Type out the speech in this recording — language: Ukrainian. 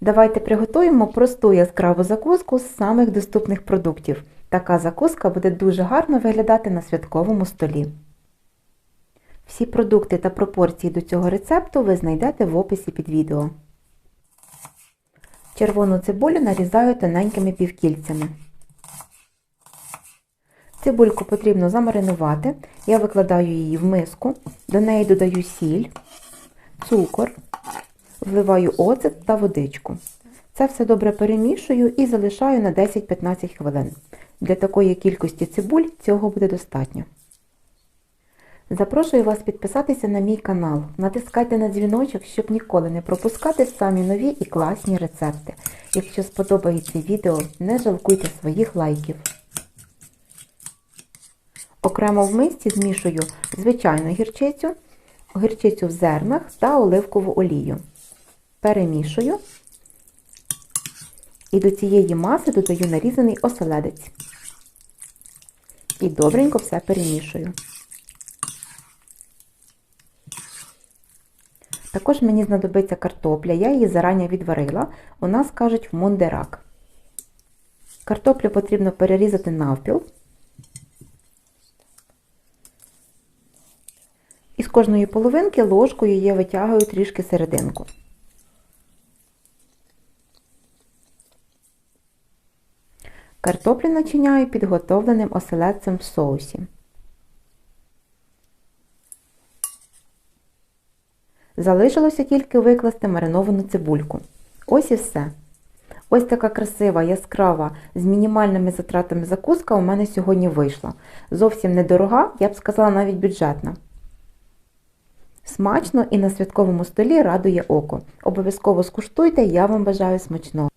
Давайте приготуємо просту яскраву закуску з самих доступних продуктів. Така закуска буде дуже гарно виглядати на святковому столі. Всі продукти та пропорції до цього рецепту ви знайдете в описі під відео. Червону цибулю нарізаю тоненькими півкільцями. Цибульку потрібно замаринувати. Я викладаю її в миску, до неї додаю сіль, цукор, вливаю оцет та водичку. Це все добре перемішую і залишаю на 10-15 хвилин. Для такої кількості цибуль цього буде достатньо. Запрошую вас підписатися на мій канал. Натискайте на дзвіночок, щоб ніколи не пропускати самі нові і класні рецепти. Якщо сподобається відео, не жалкуйте своїх лайків. Окремо в мисці змішую звичайну гірчицю, гірчицю в зернах та оливкову олію. Перемішую і до цієї маси додаю нарізаний оселедець. І добренько все перемішую. Також мені знадобиться картопля, я її зарані відварила, у нас кажуть в мондерак. Картоплю потрібно перерізати навпіл. І з кожної половинки ложкою я витягую трішки серединку. Картоплю начиняю підготовленим оселедцем в соусі. Залишилося тільки викласти мариновану цибульку. Ось і все. Ось така красива, яскрава, з мінімальними затратами закуска у мене сьогодні вийшла. Зовсім недорога, я б сказала, навіть бюджетна. Смачно і на святковому столі радує око. Обов'язково скуштуйте, я вам бажаю смачного.